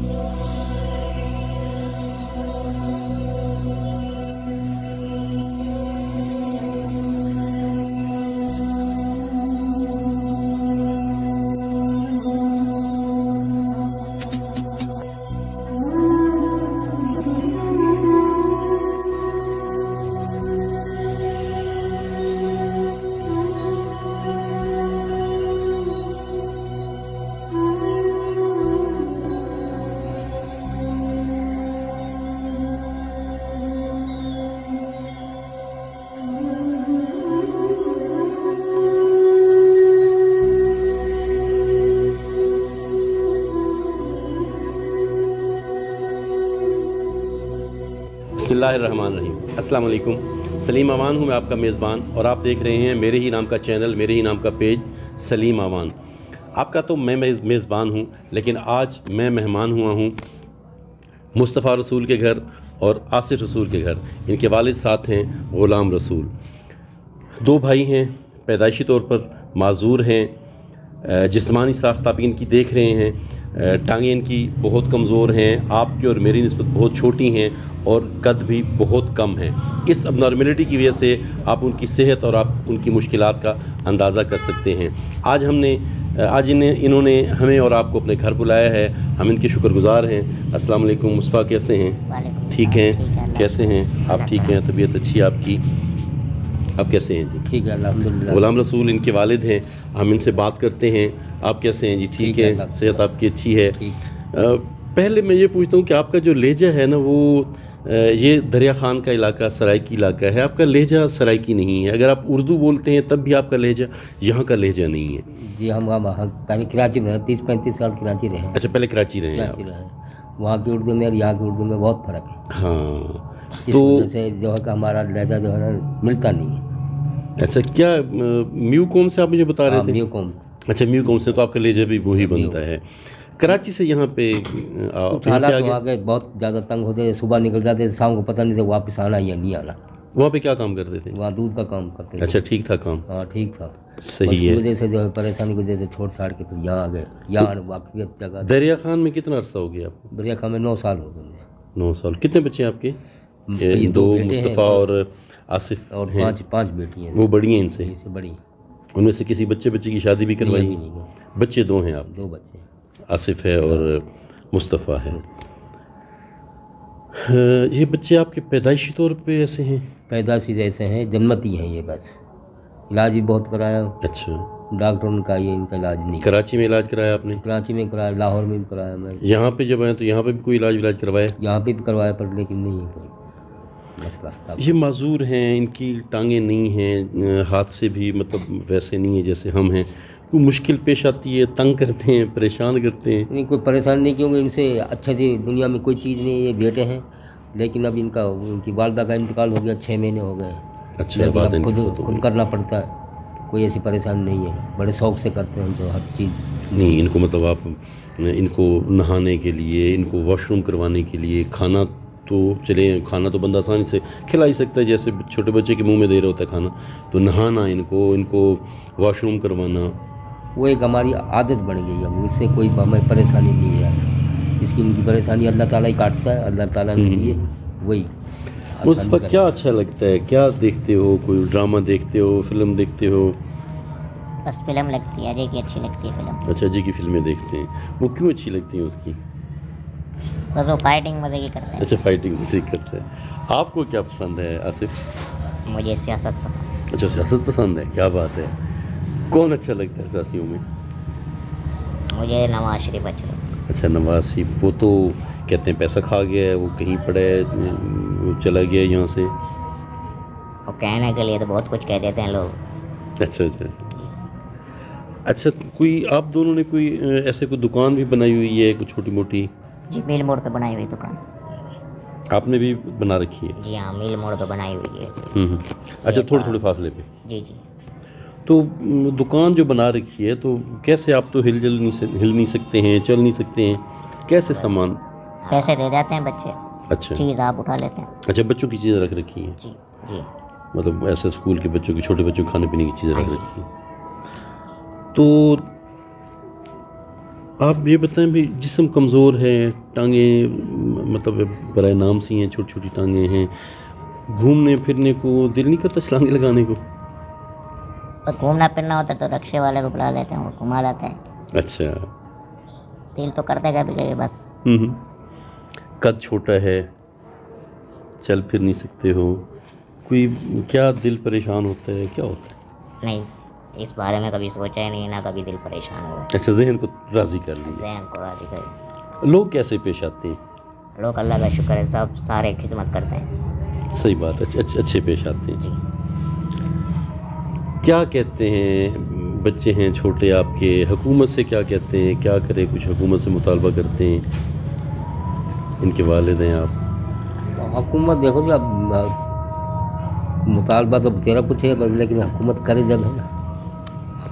Yeah. बसमीम अल्लाम सलीम आवान हूँ मैं आपका मेज़बान और आप देख रहे हैं मेरे ही नाम का चैनल, मेरे ही नाम का पेज, सलीम आवान आपका तो मैं मेज़बान हूँ, लेकिन आज मैं मेहमान हुआ हूँ मुस्तफ़ा रसूल के घर और आसिफ रसूल के घर। इनके वालिद साथ हैं ग़ुलाम रसूल। दो भाई हैं, पैदाइशी तौर पर माजूर हैं जिस्मानी साख्त आप इनकी देख रहे हैं। टांगें इनकी बहुत कमज़ोर हैं। आपकी और मेरी नस्बत बहुत छोटी हैं और कद भी बहुत कम है। इस अबनॉर्मेलिटी की वजह से आप उनकी सेहत और आप उनकी मुश्किल का अंदाज़ा कर सकते हैं। आज हमने आज इन्हें इन्होंने हमें और आपको अपने घर बुलाया है। हम इनके शुक्रगुजार हैं। अस्सलाम वालेकुम मुस्तफ़ा कैसे हैं? ठीक हैं? कैसे हैं? आप ठीक हैं? तबीयत अच्छी है आपकी? आप कैसे हैं? जी। ठीक है गुलाम रसूल इनके वालिद हैं। हम इनसे बात करते हैं। आप कैसे हैं जी? ठीक है, है? सेहत आपकी अच्छी है? पहले मैं ये पूछता हूँ कि आपका जो लहजा है ना वो ये दरिया खान का इलाका सराइकी इलाका है। आपका लहजा सराइकी नहीं है। अगर आप उर्दू बोलते हैं तब भी आपका लहजा यहाँ का लहजा नहीं है। जी हम पहले कराची में तीस पैंतीस साल कराची रहे अच्छा पहले कराची रहे कराची रहे वहाँ की उर्दू में और यहाँ की उर्दू में बहुत फ़र्क है। हाँ तो से जो है हमारा लहजा जो है ना मिलता नहीं है। अच्छा क्या म्यू कॉम से आप मुझे बता हाँ, रहे थे? म्यू कौम अच्छा म्यू से तो आपका लहजा भी वही बनता है। कराची से यहाँ पे हालात आ गए वहाँ के बहुत ज़्यादा तंग होते थे सुबह निकल जाते थे शाम को पता नहीं था वापस आना या नहीं आना। वहाँ पे क्या काम करते थे? वहाँ दूध का काम करते थे। अच्छा ठीक था काम। हाँ ठीक था। सही है। वजह से जो है परेशानी की वजह से छोड़ छाड़ के फिर यहाँ आ गए। यहाँ वाकफियत जगह दरिया खान में कितना अरसा हो गया आपको दरिया खान में नौ साल हो गए नौ साल। कितने बच्चे हैं आपके? दो मुस्तफ़ा और आसिफ और पाँच पाँच पाँच बेटी हैं। वो बड़ी हैं इनसे बड़ी। उनमें से किसी बच्चे बच्चे की शादी भी करवाई। बच्चे दो हैं आप। दो बच्चे आसिफ है और मुस्तफ़ा है। हाँ, ये बच्चे आपके पैदाइशी तौर पे ऐसे हैं? पैदाशी जैसे हैं जन्मती हैं ये बस। इलाज भी बहुत कराया। अच्छा। डॉक्टरों ने कहा ये इनका इलाज नहीं। कराची में इलाज कराया आपने? कराची में कराया लाहौर में भी कराया मैं। यहाँ पे जब आए तो यहाँ पे भी कोई इलाज इलाज करवाया? यहाँ पे भी करवाया पर लेकिन नहीं है कोई। मसला ये माजूर हैं इनकी टांगें नहीं हैं हाथ से भी मतलब वैसे नहीं है जैसे हम हैं। कोई मुश्किल पेश आती है तंग करते हैं परेशान करते हैं। नहीं कोई परेशान नहीं क्योंकि इनसे अच्छे से दुनिया में कोई चीज़ नहीं ये बेटे हैं। लेकिन अब इनका उनकी वालदा का इंतकाल हो गया छः महीने हो गए अच्छा बात अब खुद खुद करना पड़ता है। कोई ऐसी परेशानी नहीं है। बड़े शौक से करते हैं तो हर चीज़। नहीं इनको मतलब आप इनको नहाने के लिए इनको वॉशरूम करवाने के लिए खाना तो चले खाना तो बंदा आसानी से खिला ही सकता है जैसे छोटे बच्चे के मुँह में दे रहा होता है खाना। तो नहाना इनको इनको वॉशरूम करवाना। वो एक हमारी आदत बन गई है इससे कोई हमें परेशानी नहीं है। इसकी उनकी परेशानी अल्लाह ताला ही काटता है अल्लाह ताला ने दी है वही। उस वक्त क्या अच्छा लगता है? क्या देखते हो? कोई ड्रामा देखते हो? फ़िल्म देखते हो? बस फ़िल्म लगती है अजय की अच्छी लगती है फ़िल्म अच्छा जी की फ़िल्में देखते हैं। वो क्यों अच्छी लगती हैं उसकी? बस वो फाइटिंग मज़े की करते हैं। अच्छा फाइटिंग उसी करते हैं। आपको क्या पसंद है आसिफ? मुझे सियासत पसंद अच्छा सियासत पसंद है? क्या बात है। कौन अच्छा लगता है सियासियों में? मुझे नवाज़ शरीफ अच्छा अच्छा नवाज़ शरीफ वो तो कहते हैं पैसा खा गया है वो कहीं पड़ा है वो चला गया है यहाँ से। और कहने के लिए तो बहुत कुछ कह देते हैं लोग। अच्छा अच्छा अच्छा। कोई आप दोनों ने कोई ऐसे कोई दुकान भी बनाई हुई है कोई छोटी मोटी जी मिल मोड़ पे बनाई हुई दुकान। आपने भी बना रखी है? जी हाँ मिल मोड़ पे बनाई हुई है। हम्म, हम्म। अच्छा थोड़े थोड़े फासले पे। जी जी। तो दुकान जो बना रखी है तो कैसे आप तो हिल जल नहीं हिल नहीं सकते हैं चल नहीं सकते हैं? कैसे सामान? पैसे दे जाते हैं बच्चे। अच्छा। चीज़ आप उठा लेते हैं। अच्छा बच्चों की चीज़ें रख रखी हैं? जी जी। मतलब ऐसे स्कूल के बच्चों की छोटे बच्चों की खाने पीने की चीज़ें रख हाँ रखी हैं। तो आप ये बताएँ भी जिसम कमज़ोर है टांगे मतलब बराए नाम सी हैं छोटी छोटी टांगे हैं घूमने फिरने को दिल नहीं करता छलांगे लगाने को? और घूमना फिरना होता तो रक्शे वाले को बुला लेते हैं वो घुमा लाते हैं। अच्छा। दिल तो करते कभी कभी बस। हम्म हम्म। कद छोटा है चल फिर नहीं सकते हो। कोई क्या दिल परेशान होता है क्या होता है? नहीं। इस बारे में कभी सोचा ही नहीं ना कभी दिल परेशान हुआ। अच्छा जहन को राज़ी कर लीजिए। जहन को राज़ी करे लोग कैसे पेश आते हैं? लोग अल्लाह का शुक्र है सब सारे खिदमत करते हैं। सही बात है अच्छे अच्छे, अच्छे पेश आते हैं। जी। क्या कहते हैं बच्चे हैं छोटे आपके हुकूमत से क्या कहते हैं क्या करें कुछ हुकूमत से मुतालबा करते हैं? इनके वालिद हैं आप। तो हुकूमत देखो जी अब मुतालबा तो तेरा कुछ है पर लेकिन हुकूमत करे जब है ना।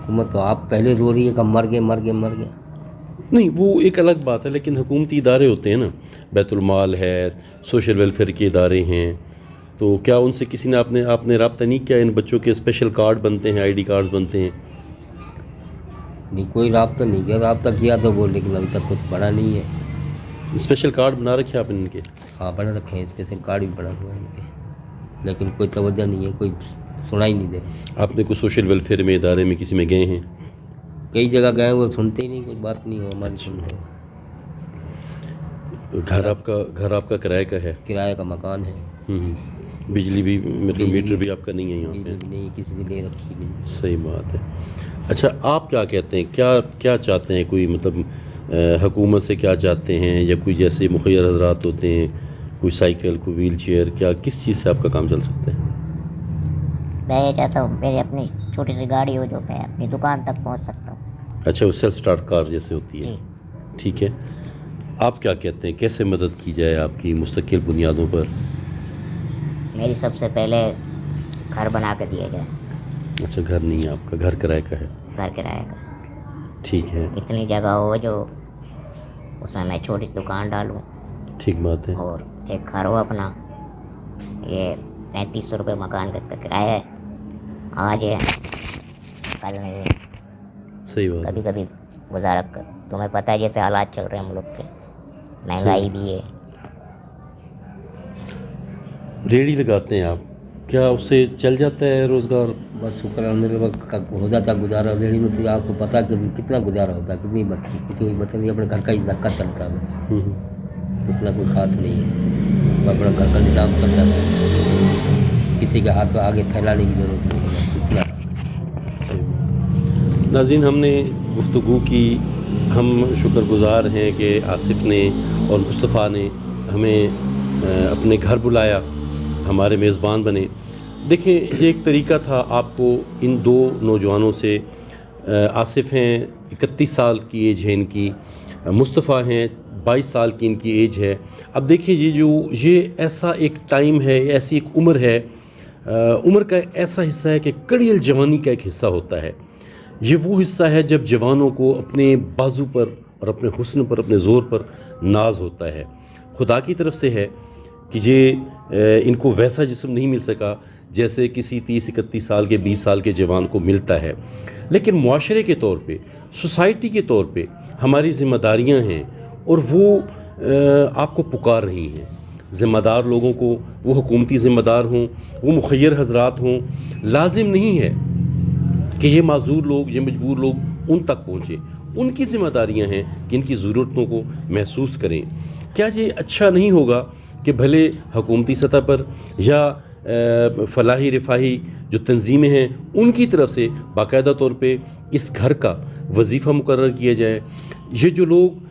हुकूमत तो आप पहले रो रही है कि मर गए मर गए मर गए। नहीं वो एक अलग बात है लेकिन हुकूमती इदारे होते हैं ना। बैतुलमाल है सोशल वेलफेयर के इदारे हैं। तो क्या उनसे किसी ने आपने आपने रबता नहीं किया? इन बच्चों के स्पेशल कार्ड बनते हैं आईडी कार्ड्स बनते हैं। नहीं कोई रबता नहीं किया। रबता किया तो वो लेकिन अभी तक कुछ बना नहीं है। स्पेशल कार्ड बना रखे आप इनके? हाँ बना रखे हैं स्पेशल कार्ड भी बना हुआ है इनके। लेकिन कोई तवज्जो नहीं है कोई सुना ही नहीं दे। आपने कोई सोशल वेलफेयर में इदारे में किसी में गए हैं? कई जगह गए वो सुनते ही नहीं कोई बात नहीं हो हमारी सुनते हैं। तो घर आपका घर आपका किराए का है? किराए का मकान है। हम्म, बिजली भी मतलब मीटर भी आपका नहीं है यहाँ पे? नहीं किसी से ले रखी बिजली सही बात है। अच्छा आप क्या कहते हैं? क्या क्या चाहते हैं? कोई मतलब हुकूमत से क्या चाहते हैं? या कोई जैसे मुखैर हजरात होते हैं कोई साइकिल कोई व्हील चेयर क्या किस चीज़ से आपका काम चल सकता है? मैं ये चाहता हूँ मेरी अपनी छोटी सी गाड़ी हो जो मैं अपनी दुकान तक पहुँच सकता हूँ। अच्छा वो सेल्फ स्टार्ट कार जैसे होती है। ठीक है। आप क्या कहते हैं कैसे मदद की जाए आपकी मुस्तकिल बुनियादों पर? मेरी सबसे पहले घर बना के दिया जाए। अच्छा घर नहीं है आपका घर किराए का है। घर किराए का। ठीक है। इतनी जगह हो जो उसमें मैं छोटी सी दुकान डालूँ। ठीक बात है। और एक घर हो अपना ये पैंतीस सौ रुपये मकान का किराया है। आज है। कल नहीं है। सही बात कभी कभी गुजारा कर। तुम्हें पता है जैसे हालात चल रहे हैं हम लोग के। महँगाई भी है। रेडी लगाते हैं आप। क्या उससे चल जाता है रोज़गार? बस शुक्र अलहमदिल्ला हो जाता है गुजारा। रेडी में तो आपको पता है कि कितना गुजारा होता है कितनी बच्ची किसी को पता नहीं अपने घर का ही धक्का चलता है। बस। हम्म, हम्म। इतना कोई खास नहीं है। अपना घर का निज़ाम करता है। किसी के हाथ में आगे फैलाने की ज़रूरत नहीं। सही। नाज़रीन, हमने गुफ्तु की। हम शुक्रगुजार हैं कि आसिफ ने और मुस्तफ़ा ने हमें अपने घर बुलाया, हमारे मेज़बान बने। देखें, ये एक तरीका था आपको इन दो नौजवानों से आसिफ हैं, इकतीस साल की एज है इनकी, मुस्तफ़ा हैं, बाईस साल की इनकी एज है। अब देखिए, ये जो, ये ऐसा एक टाइम है, ऐसी एक उम्र है उम्र का ऐसा हिस्सा है कि कड़ियल जवानी का एक हिस्सा होता है। ये वो हिस्सा है जब जवानों को अपने बाजू पर और अपने हुस्न पर, अपने ज़ोर पर नाज होता है। खुदा की तरफ़ से है कि ये इनको वैसा जिसम नहीं मिल सका जैसे किसी तीस, इकतीस साल के, बीस साल के जवान को मिलता है। लेकिन माशरे के तौर पे, सोसाइटी के तौर पे हमारी ज़िम्मेदारियाँ हैं और वो आपको पुकार रही हैं। ज़िम्मेदार लोगों को, वो हुकूमती ज़िम्मेदार हों, वो मुखैर हजरात हों, लाजिम नहीं है। कि ये माजूर लोग, ये मजबूर लोग उन तक पहुँचें। उनकी जिम्मेदारियाँ हैं कि इनकी ज़रूरतों को महसूस करें। क्या ये अच्छा नहीं होगा कि भले हकूमती सतह पर या फलाही रिफाही जो तंजीमें हैं, उनकी तरफ़ से बाकायदा तौर पे इस घर का वजीफ़ा मुकर किया जाए? ये जो लोग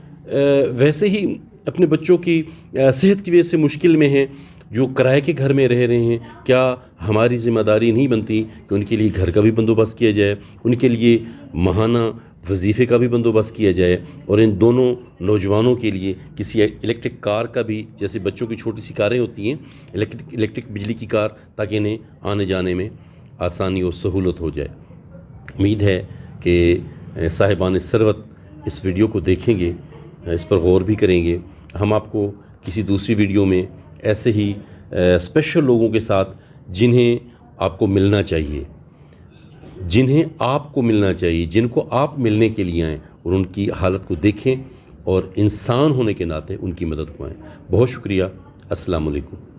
वैसे ही अपने बच्चों की सेहत की वजह से मुश्किल में हैं जो किराए के घर में रह रहे हैं, क्या हमारी ज़िम्मेदारी नहीं बनती कि उनके लिए घर का भी बंदोबस्त किया जाए, उनके लिए महाना वजीफ़े का भी बंदोबस्त किया जाए, और इन दोनों नौजवानों के लिए किसी इलेक्ट्रिक कार का भी, जैसे बच्चों की छोटी सी कारें होती हैं, इलेक्ट्रिक इलेक्ट्रिक बिजली की कार, ताकि इन्हें आने जाने में आसानी और सहूलत हो जाए। उम्मीद है कि साहिबान सरवत इस वीडियो को देखेंगे, इस पर गौर भी करेंगे। हम आपको किसी दूसरी वीडियो में ऐसे ही स्पेशल लोगों के साथ जिन्हें आपको मिलना चाहिए। जिन्हें आपको मिलना चाहिए, जिनको आप मिलने के लिए आएँ और उनकी हालत को देखें और इंसान होने के नाते उनकी मदद करवाएँ बहुत शुक्रिया। अस्सलाम वालेकुम